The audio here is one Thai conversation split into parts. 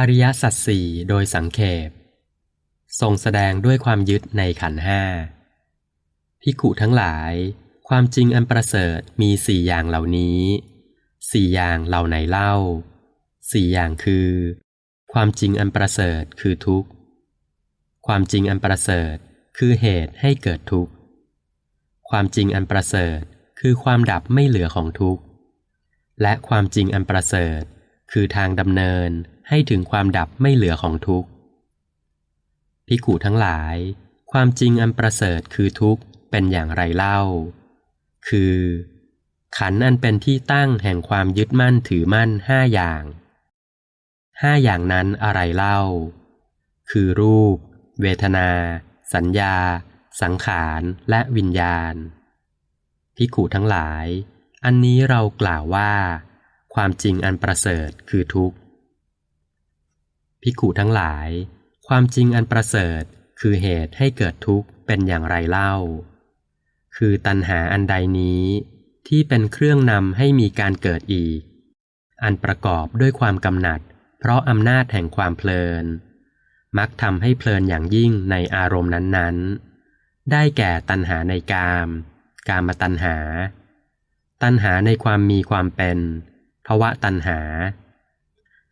อริยสัจสี่โดยสังเขปทรงแสดงด้วยความยึดในขันห้าพิกุทั้งหลาย ความจริงอันประเสริฐมีสี่อย่างเหล่านี้สี่อย่างเหล่าไหนเล่าสี่อย่างคือ ความจริงอันประเสริฐคือทุกข์ ความจริงอันประเสริฐคือเหตุให้เกิดทุกข์ ความจริงอันประเสริฐคือความดับไม่เหลือของทุกข์ และความจริงอันประเสริฐ คือทางดำเนินให้ถึงความดับไม่เหลือของทุกข์พิกุทั้งหลาย ความจริงอันประเสริฐคือทุกข์เป็นอย่างไรเล่า คือ ขันอันเป็นที่ตั้งแห่งความยึดมั่นถือมั่นห้าอย่างห้าอย่างนั้นอะไรเล่า คือรูป เวทนา สัญญา สังขารและวิญญาณพิกุทั้งหลาย อันนี้เรากล่าวว่า ความจริงอันประเสริฐคือทุกข์ พิกุทั้งหลาย ความจริงอันประเสริฐคือเหตุให้เกิดทุกข์เป็นอย่างไรเล่า คือตัณหาอันใดนี้ที่เป็นเครื่องนำให้มีการเกิดอีก อันประกอบด้วยความกำหนัด เพราะอำนาจแห่งความเพลิน มักทำให้เพลินอย่างยิ่งในอารมณ์นั้นๆ ได้แก่ตัณหาในกาม กามตัณหา ตัณหาในความมีความเป็น ภวะตัณหา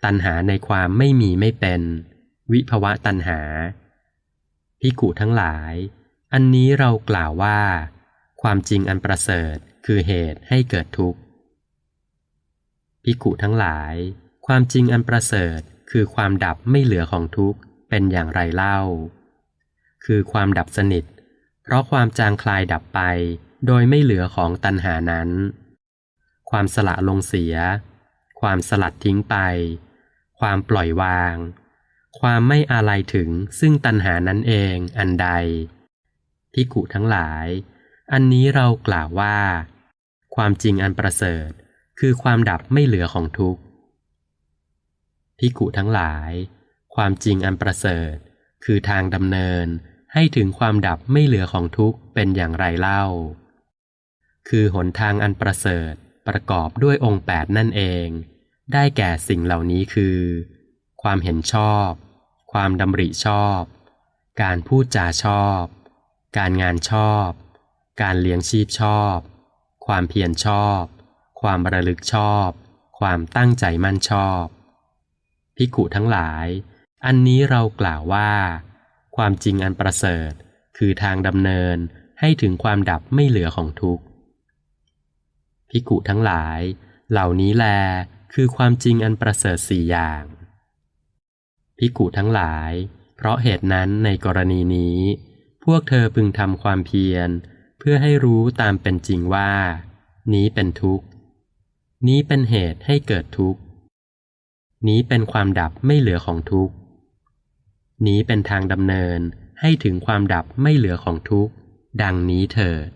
ตัณหาในความไม่มีไม่เป็น วิภวะตัณหาพิกุทั้งหลาย อันนี้เรากล่าวว่า ความจริงอันประเสริฐคือเหตุให้เกิดทุกข์พิกุทั้งหลาย ความจริงอันประเสริฐคือความดับไม่เหลือของทุกข์เป็นอย่างไรเล่า คือความดับสนิท เพราะความจางคลายดับไป โดยไม่เหลือของตัณหานั้น ความสละลงเสีย ความสลัดทิ้งไป ความปล่อยวาง ความไม่อาลัยถึงซึ่งตัณหานั้นเองอันใดพิกุทั้งหลาย อันนี้เรากล่าวว่า ความจริงอันประเสริฐคือความดับไม่เหลือของทุกข์พิกุทั้งหลาย ความจริงอันประเสริฐ คือทางดำเนินให้ถึงความดับไม่เหลือของทุกข์เป็นอย่างไรเล่า คือหนทางอันประเสริฐ ประกอบด้วยองค์แปดนั่นเอง ได้แก่สิ่งเหล่านี้คือ ความเห็นชอบ ความดำริชอบ การพูดจาชอบ การงานชอบ การเลี้ยงชีพชอบ ความเพียรชอบ ความระลึกชอบ ความตั้งใจมั่นชอบพิกุทั้งหลาย อันนี้เรากล่าวว่า ความจริงอันประเสริฐ คือทางดำเนินให้ถึงความดับไม่เหลือของทุกข์ พิกุทั้งหลาย เหล่านี้แล คือความจริงอันประเสริฐสี่อย่างพิกุทั้งหลาย เพราะเหตุนั้นในกรณีนี้ พวกเธอพึงทำความเพียร เพื่อให้รู้ตามเป็นจริงว่า นี้เป็นทุกข์ นี้เป็นเหตุให้เกิดทุกข์ นี้เป็นความดับไม่เหลือของทุกข์ นี้เป็นทางดำเนินให้ถึงความดับไม่เหลือของทุกข์ ดังนี้เถิด